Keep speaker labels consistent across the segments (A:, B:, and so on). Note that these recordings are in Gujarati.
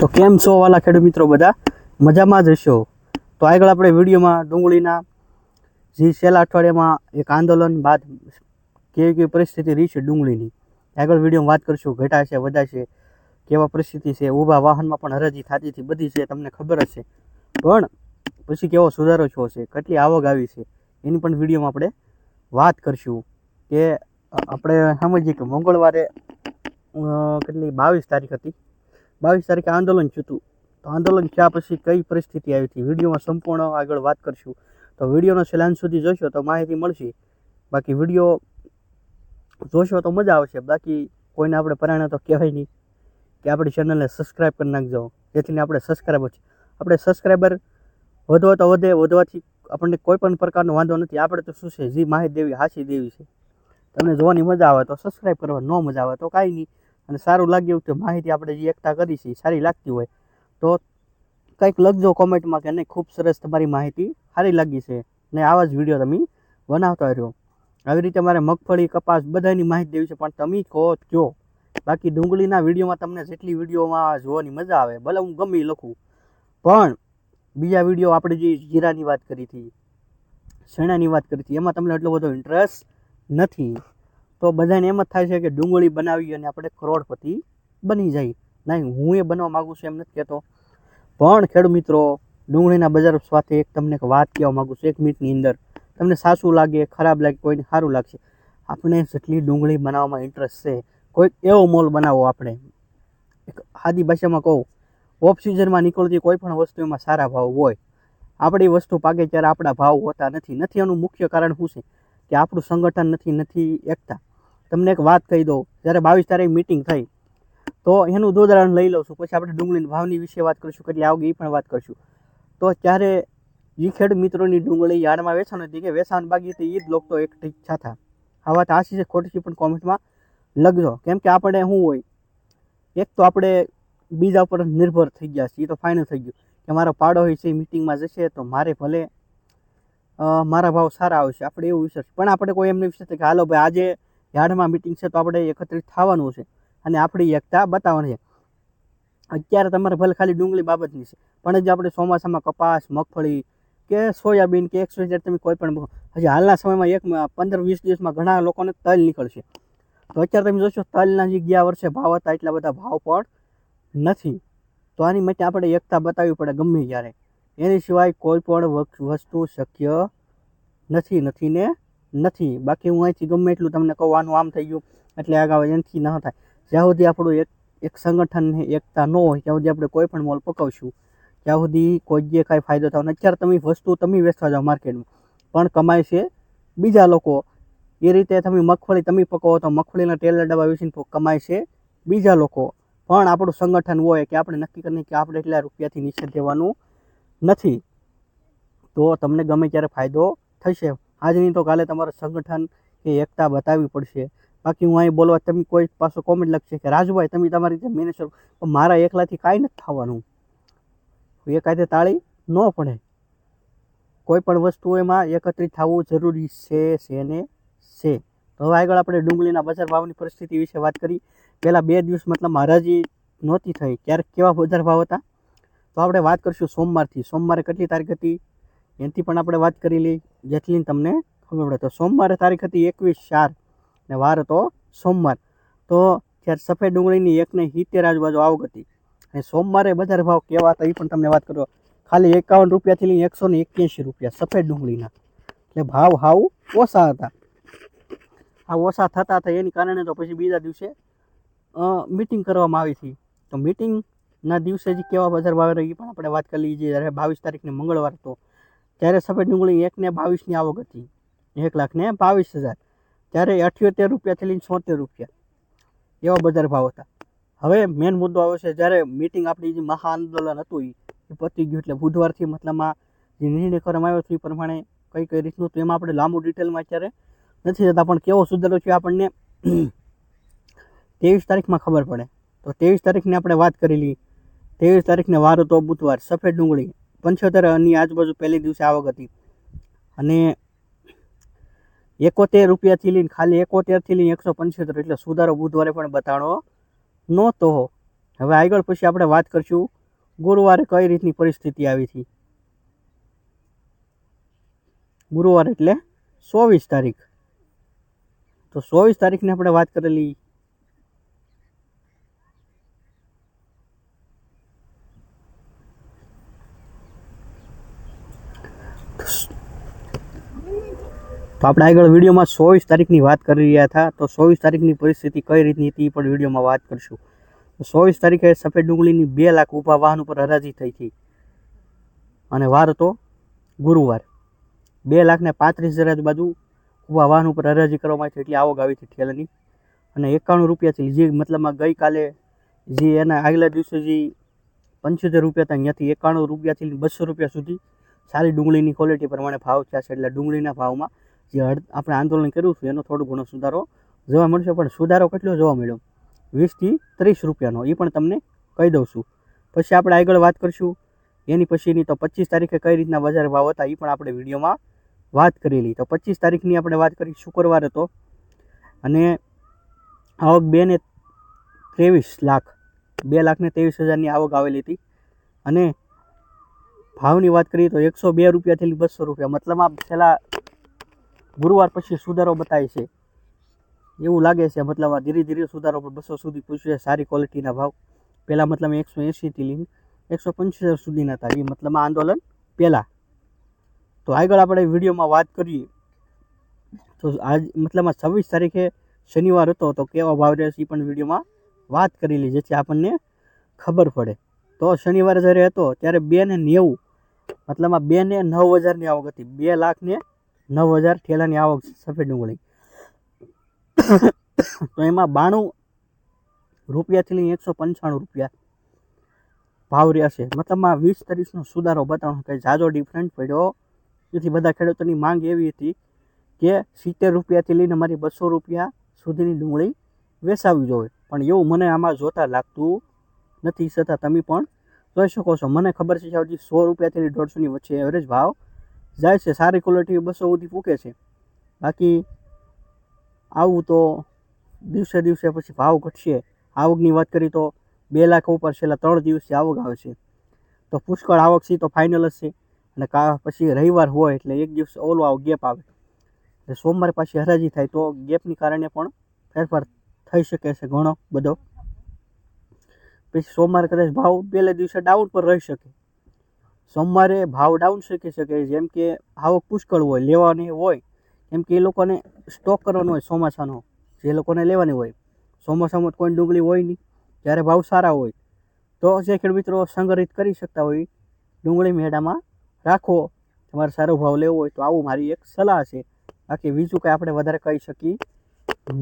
A: તો કેમ છો વાલા ખેડૂત મિત્રો બધા? મજામાં જ હશો તો આગળ આપણે વિડીયોમાં ડુંગળીના જે છેલ્લા અઠવાડિયામાં એક આંદોલન બાદ કેવી કેવી પરિસ્થિતિ રહી છે ડુંગળીની, આગળ વિડીયોમાં વાત કરીશું. ઘટાશે છે, વધા છે, કેવા પરિસ્થિતિ છે, ઊભા વાહનમાં પણ હરાજી થતી હતી બધી છે, તમને ખબર હશે. પણ પછી કેવો સુધારો થયો છે, કેટલી આવક આવી છે, એની પણ વિડીયોમાં આપણે વાત કરીશું. કે આપણે સમજીએ કે મંગળવારે કેટલી બાવીસ તારીખ હતી? બાવીસ તારીખે આંદોલન થયું તો આંદોલન થયા પછી કઈ પરિસ્થિતિ આવી હતી? વિડીયોમાં સંપૂર્ણ આગળ વાત કરશું. તો વિડીયોનો છેલ્લા સુધી જોશો તો માહિતી મળશે. બાકી વીડિયો જોશો તો મજા આવશે. બાકી કોઈને આપણે પરાણે તો કહેવાય નહીં કે આપણી ચેનલને સબસ્ક્રાઈબ કરી નાખજો. જેથી આપણે સબસ્ક્રાઈબર છે. આપણે સબસ્ક્રાઈબર વધવા તો વધે, વધવાથી આપણને કોઈ પણ પ્રકારનો વાંધો નથી. આપણે તો શું છે? જે માહિતી દેવી, હાસી દેવી છે. તમને જોવાની મજા આવે તો સબસ્ક્રાઈબ કરવા, ન મજા આવે તો કાંઈ નહીં. અને સારું લાગ્યું કે માહિતી આપણે જે એકઠા કરી છે સારી લાગતી હોય તો કંઈક લખજો કોમેન્ટમાં કે નહીં, ખૂબ સરસ તમારી માહિતી સારી લાગી છે ને આવા જ વીડિયો તમે બનાવતા રહ્યો. આવી રીતે મારે મગફળી, કપાસ બધાની માહિતી દેવી છે, પણ તમે કહો કયો. બાકી ડુંગળીના વિડીયોમાં તમને જેટલી વિડીયોમાં જોવાની મજા આવે, ભલે હું ગમે લખું. પણ બીજા વીડિયો આપણે જે જીરાની વાત કરી હતી, શેણાની વાત કરી હતી, એમાં તમને એટલો બધો ઇન્ટરેસ્ટ નથી. તો બધાને એમ જ થાય છે કે ડુંગળી બનાવી અને આપણે કરોડપતિ બની જાય. નહીં, હું એ બનવા માગું છું એમ નથી કહેતો. પણ ખેડૂત મિત્રો, ડુંગળીના બજાર સાથે એક તમને એક વાત કહેવા માગું છું. એક મિનિટની અંદર તમને સાચું લાગે, ખરાબ લાગે, કોઈને સારું લાગશે. આપણે જેટલી ડુંગળી બનાવવામાં ઇન્ટરેસ્ટ છે, કોઈક એવો મોલ બનાવો આપણે. એક આદિ ભાષામાં કહું ઓફ સિઝનમાં નીકળતી કોઈ પણ વસ્તુ એમાં સારા ભાવ હોય. આપણી વસ્તુ પાકે ત્યારે આપણા ભાવ હોતા નથી. નથી એનું મુખ્ય કારણ શું છે? કે આપણું સંગઠન નથી નથી એકતા. તમને એક વાત કહી દઉં. જ્યારે બાવીસ તારીખ મિટિંગ થઈ, તો એનું ઉદાહરણ લઈ લઉં છું. પછી આપણે ડુંગળીના ભાવની વિશે વાત કરીશું કેટલી આવગી એ પણ વાત કરીશું. તો ત્યારે જે ખેડૂત મિત્રોની ડુંગળી યાર્ડમાં વેચાણ હતી, કે વેચાણ બાકી હતી એ જ લોકો એક ઠીક થા. આ વાત આશી છે ખોટી છે પણ કોમેન્ટમાં લખજો. કેમ કે આપણે શું હોય, એક તો આપણે બીજા ઉપર નિર્ભર થઈ ગયા છીએ એ તો ફાઇનલ થઈ ગયું. કે મારો પાડો હોય છે એ મિટિંગમાં જશે, તો મારે ભલે મારા ભાવ સારા આવશે. આપણે એવું વિચાર પણ આપણે કોઈ એમને વિચારશે કે, હાલો ભાઈ, આજે યાર્ડમાં મિટિંગ છે તો આપણે એકત્રિત થવાનું છે અને આપણી એકતા બતાવવાની છે. અત્યારે તમારે ભલે ખાલી ડુંગળી બાબતની છે, પણ જે આપણે ચોમાસામાં કપાસ, મગફળી કે સોયાબીન કે એકસો હજાર તમે કોઈ પણ હજી હાલના સમયમાં એક પંદર વીસ દિવસમાં ઘણા લોકોને તલ નીકળશે. તો અત્યારે તમે જોશો તલના જે ગયા વર્ષે ભાવ હતા એટલા બધા ભાવ પણ નથી. તો આની માટે આપણે એકતા બતાવવી પડે ગમે ત્યારે. એની સિવાય કોઈ પણ વસ્તુ શક્ય નથી નથી ને નથી. બાકી હું અહીંથી ગમે એટલું તમને કહું, આનું આમ થઈ ગયું. એટલે આગળ એનાથી ન થાય. જ્યાં સુધી આપણું એક એક સંગઠન એકતા ન હોય, ત્યાં સુધી આપણે કોઈ પણ મોલ પકાવશું. ત્યાં સુધી કોઈ જે કાંઈ ફાયદો થવાનો, અત્યારે તમે વસ્તુ તમે વેચવા જાઓ માર્કેટમાં. પણ કમાય છે બીજા લોકો. એ રીતે તમે મગફળી તમે પકવો તો મગફળીના ટેલર ડબ્બા વેચીને કમાય છે બીજા લોકો. પણ આપણું સંગઠન હોય કે આપણે નક્કી કરીને કે આપણે એટલા રૂપિયાથી નીચે દેવાનું નથી. તો તમને ગમે ત્યારે ફાયદો થશે. આજ નહીં તો કાલે તમારે સંગઠન કે એકતા બતાવવી પડશે. બાકી હું અહીં બોલવા તમે કોઈ પાછો કોમેન્ટ લખશે કે, રાજુભાઈ, તમે તમારી રીતે મેનેજ કરો. મારા એકલાથી કાંઈ નથી થવાનું. એ કાંઈ તાળી ન પડે. કોઈ પણ વસ્તુ એમાં એકત્રિત થવું જરૂરી છે છે ને છે. તો હવે આગળ આપણે ડુંગળીના બજાર ભાવની પરિસ્થિતિ વિશે વાત કરી. પહેલાં બે દિવસ મતલબ હરાજી નહોતી થઈ. ક્યારેક કેવા બજાર ભાવ હતા? તો આપણે વાત કરીશું સોમવારથી. સોમવારે કેટલી તારીખ હતી? એનાથી પણ આપણે વાત કરી લઈ. જેટલી તમને ખબર પડે તો સોમવારે તારીખ હતી એકવીસ ચાર ને વાર હતો સોમવાર. તો જ્યારે સફેદ ડુંગળીની એકને સિત્તેર આજુબાજુ આવક હતી. અને સોમવારે બજાર ભાવ કેવા હતા એ પણ તમને વાત કરો. ખાલી એકાવન રૂપિયાથી લઈને એકસો ને એક્યાસી રૂપિયા સફેદ ડુંગળીના. એટલે ભાવ હાવ ઓછા હતા. આ ઓછા થતા હતા એની કારણે તો પછી બીજા દિવસે મિટિંગ કરવામાં આવી હતી. તો મિટિંગના દિવસે જે કેવા બજાર ભાવ રહી પણ આપણે વાત કરી લઈએ. જ્યારે બાવીસ તારીખને મંગળવાર હતો. ત્યારે સફેદ ડુંગળી એકને બાવીસની આવક હતી. એક લાખ ને બાવીસ હજાર. ત્યારે અઠ્યોતેર રૂપિયાથી લઈને છોતેર રૂપિયા. એવા બજાર ભાવ હતા. હવે મેઇન મુદ્દો આવે છે, જ્યારે મિટિંગ આપણી જે મહા આંદોલન હતું, એ પતી ગયું એટલે બુધવારથી મતલબમાં જે નિર્ણય કરવામાં આવ્યો છે, એ પ્રમાણે કઈ કઈ રીતનું તો એમાં આપણે લાંબુ ડિટેલમાં અત્યારે નથી જતા, પણ કેવો સુધારો છે આપણને, ત્રેવીસ તારીખમાં ખબર પડે. તો ત્રેવીસ તારીખની આપણે વાત કરેલી. ત્રેવીસ તારીખને વાર હતો બુધવાર, સફેદ ડુંગળી. પંચોતેરની આજુબાજુ પહેલી દિવસે આવક હતી. અને એકોતેર રૂપિયાથી લઈને ખાલી એકોતેરથી લઈને એકસો પંચોતેર એટલે સુધારો બુધવારે પણ બતાડો નહોતો. હવે આગળ પછી આપણે વાત કરીશું ગુરુવારે કઈ રીતની પરિસ્થિતિ આવી હતી. ગુરુવાર એટલે ચોવીસ તારીખ. તો ચોવીસ તારીખની આપણે વાત કરેલી તો આપણે આગળ વિડીયોમાં ચોવીસ તારીખની વાત કરી રહ્યા હતા. તો ચોવીસ તારીખની પરિસ્થિતિ કઈ રીતની હતી એ પણ વિડીયોમાં વાત કરશું. તો ચોવીસ તારીખે સફેદ ડુંગળીની બે લાખ ઊભા વાહન ઉપર હરાજી થઈ હતી. અને વાર હતો ગુરુવાર. બે લાખને પાંત્રીસ હજાર બાજુ ઊભા વાહન ઉપર હરાજી કરવામાં આવી એટલી આવક આવી હતી ઠેલાની. અને એકાણું રૂપિયાથી જે મતલબમાં ગઈકાલે જે એના આગલા દિવસે જે પંચોતેર રૂપિયા હતા, ત્યાંથી એકાણું રૂપિયાથી બસો રૂપિયા સુધી સારી ડુંગળીની ક્વોલિટી પ્રમાણે ભાવ થયા છે. એટલે ડુંગળીના ભાવમાં જે આપણે આંદોલન કર્યું છે, એનો થોડો ઘણો સુધારો જોવા મળશે, પણ સુધારો કેટલો જોવા મળ્યો? વીસથી ત્રીસ રૂપિયાનો એ પણ તમને કહી દઉં છું. પછી આપણે આગળ વાત કરીશું. એની પછીની તો પચીસ તારીખે કઈ રીતના બજાર ભાવ હતા એ પણ આપણે વિડીયોમાં વાત કરેલી તો પચીસ તારીખની આપણે વાત કરી, શુક્રવાર હતો અને આવક બે ને ત્રેવીસ લાખ, બે લાખને ત્રેવીસ હજારની આવક આવેલી હતી. અને ભાવની વાત કરીએ તો એકસો બે રૂપિયાથી બસો રૂપિયા, મતલબ આ છેલ્લા ગુરુવાર પછી સુધારો બતાવે છે. એવું લાગે છે, મતલબ આ ધીરે ધીરે સુધારો પણ બસો સુધી છે, સારી ક્વોલિટીના ભાવ. પહેલાં મતલબ એકસો એંશીથી લઈને એકસો પંચોતેર સુધીના હતા. એ મતલબ આંદોલન પહેલાં. તો આગળ આપણે વિડીયોમાં વાત કરીએ. તો આજ મતલબ આ છવ્વીસ તારીખે શનિવાર હતો, તો કેવા ભાવ રહેશે એ પણ વિડીયોમાં વાત કરેલી જેથી આપણને ખબર પડે. તો શનિવારે જ્યારે હતો, ત્યારે બે ને નેવું. મતલબ આ બે ને નવ હજારની આવક હતી. બે લાખ ને નવ હજાર ઠેલાની આવક છે, સફેદ ડુંગળી. તો એમાં બાણું રૂપિયાથી લઈને એકસો પંચાણું રૂપિયા ભાવ રહ્યા છે. મતલબ આ વીસ ત્રીસનો સુધારો બતાવવાનો કે જાજો ડિફરન્ટ પડ્યો. જેથી બધા ખેડૂતોની માંગ એવી હતી કે સિત્તેર રૂપિયાથી લઈને મારી બસો રૂપિયા સુધીની ડુંગળી વેચાવી જોઈએ. પણ એવું મને આમાં જોતા લાગતું નથી, છતાં તમે પણ જોઈ શકો છો. મને ખબર છે કે સો રૂપિયાથી દોઢસોની વચ્ચે એવરેજ ભાવ જાય છે, સારી ક્વોલિટી બસો સુધી પૂકે છે. બાકી આવું તો દિવસે દિવસે પછી ભાવ ઘટશે. આવકની વાત કરી તો બે લાખ ઉપર છેલ્લા ત્રણ દિવસથી આવક આવે છે. તો પુષ્કળ આવક છે તો ફાઇનલ જ છે. અને કા પછી રવિવાર હોય એટલે એક દિવસ ઓલો આવો ગેપ આવે. એટલે સોમવારે પાછી હરાજી થાય તો ગેપની કારણે પણ ફેરફાર થઈ શકે છે ઘણો બધો. પછી સોમવાર કદાચ ભાવ પહેલા દિવસે ડાઉન પર રહી શકે. સોમવારે ભાવ ડાઉન શીખી શકે, જેમ કે આવક પુષ્કળ હોય, લેવાની હોય, કેમ કે એ લોકોને સ્ટોક કરવાનો હોય ચોમાસાનો, જે લોકોને લેવાની હોય. ચોમાસામાં કોઈ ડુંગળી હોય નહીં, જ્યારે ભાવ સારા હોય, તો જે ખેડૂત મિત્રો સંગ્રહિત કરી શકતા હોય, ડુંગળી મેળામાં રાખો. તમારે સારો ભાવ લેવો હોય તો આવું મારી એક સલાહ છે. બાકી બીજું કંઈ આપણે વધારે કહી શકીએ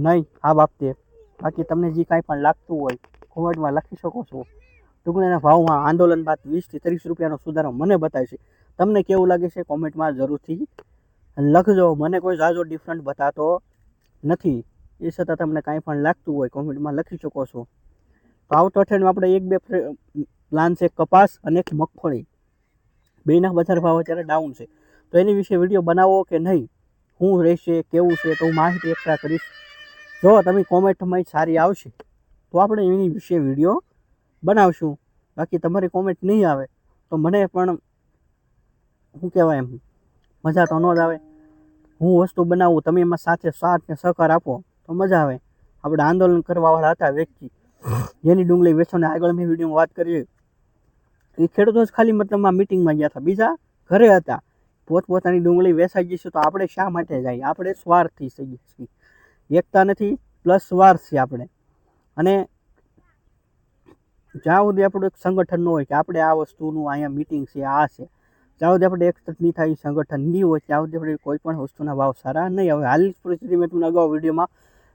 A: નહીં આ બાબતે. બાકી તમને જે કાંઈ પણ લાગતું હોય કોમેન્ટમાં લખી શકો છો. ડુંગળીના ભાવમાં આંદોલન બાદ વીસથી ત્રીસ રૂપિયાનો સુધારો મને બતાવે છે તમને કેવું લાગે છે? કોમેન્ટમાં જરૂરથી લખજો. મને કોઈ ઝાઝો ડિફરન્ટ બતાતો નથી. એ છતાં તમને કાંઈ પણ લાગતું હોય, કોમેન્ટમાં લખી શકો છો. તો આવતો અઠવાડિયામાં આપણે એક બે પ્લાન છે. કપાસ અને એક મગફળી. બેના બજાર ભાવ અત્યારે ડાઉન છે. તો એની વિશે વીડિયો બનાવો કે નહીં? શું રહેશે, કેવું છે? તો હું માહિતી એકઠા કરીશ. જો તમે કોમેન્ટમાં સારી આવશે, તો આપણે એની વિશે વીડિયો બનાવશું. બાકી તમારી કોમેન્ટ નહીં આવે તો મને પણ શું કહેવાય એમ, મજા તો ન જ આવે. હું વસ્તુ બનાવું, તમે એમાં સાથે સાથ ને સહકાર આપો, તો મજા આવે. આપણે આંદોલન કરવાવાળા હતા વ્યક્તિ. જેની ડુંગળી વેચોને આગળ મેં વિડીયોમાં વાત કરી. એ ખેડૂતો જ ખાલી મતલબમાં મિટિંગમાં ગયા હતા. બીજા ઘરે હતા. પોતપોતાની ડુંગળી વેચાઈ જઈશું તો આપણે શા માટે જાય? આપણે સ્વાર્થી થઈ છીએ. એકતા નથી, પ્લસ સ્વાર્થ છે આપણે. અને જ્યાં સુધી આપણું એક સંગઠન ન હોય કે આપણે આ વસ્તુનું અહીંયા મિટિંગ છે, આ છે, જ્યાં સુધી આપણે એક નહીં થાય સંગઠન નહીં હોય, ત્યાં સુધી આપણે કોઈ પણ વસ્તુના ભાવ સારા નહીં. હવે હાલની પરિસ્થિતિ મેં તમને અગાઉ વિડીયોમાં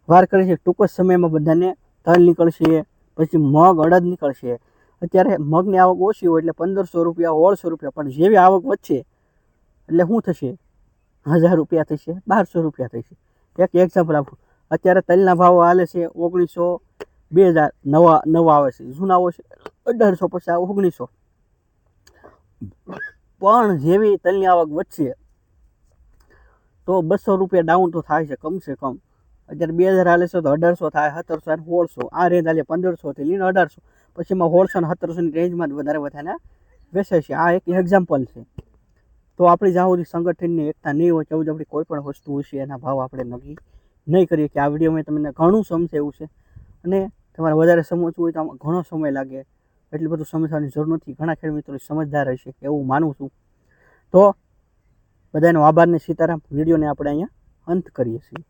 A: વાર કરી છે, ટૂંક જ સમયમાં બધાને તલ નીકળશે, પછી મગ અડદ નીકળશે. અત્યારે મગની આવક ઓછી હોય એટલે પંદરસો રૂપિયા ઓળસો રૂપિયા, પણ જેવી આવક વધશે, એટલે શું થશે? હજાર રૂપિયા થશે, બારસો રૂપિયા થશે. એક એક્ઝામ્પલ આપું. અત્યારે તલના ભાવ હાલે છે ઓગણીસો બે હજાર નવા નવા આવે છે, જૂના આવે છે, અઢારસો પછી આવે ઓગણીસો. પણ જેવી તલની આવક વધશે, તો બસો રૂપિયા ડાઉન તો થાય છે, કમસે કમ. અત્યારે બે હજાર હાલે છે તો અઢારસો થાય, સત્તરસો અને સોળસો. આ રેન્જ હાલે પંદરસોથી લઈને અઢારસો. પછી એમાં સોળસો અને સત્તરસોની રેન્જમાં જ વધારે વધારે વેચાય છે. આ એક એક્ઝામ્પલ છે. તો આપણી જ્યાં સુધી સંગઠનની એકતા નહીં હોય તેવું જ આપણી કોઈ પણ વસ્તુ છે એના ભાવ આપણે નક્કી નહીં કરીએ કે આ વિડીયોમાં તમને ઘણું સમજાયું છે. અને તમારે વધારે સમજવું હોય તો આમાં ઘણો સમય લાગે. એટલું બધું સમજવાની જરૂર નથી. ઘણા ખેડ મિત્રો સમજદાર હશે એવું માનું છું. તો બધાનો આભારને સીતારામ. વિડીયોને આપણે અહીંયા અંત કરીએ છીએ.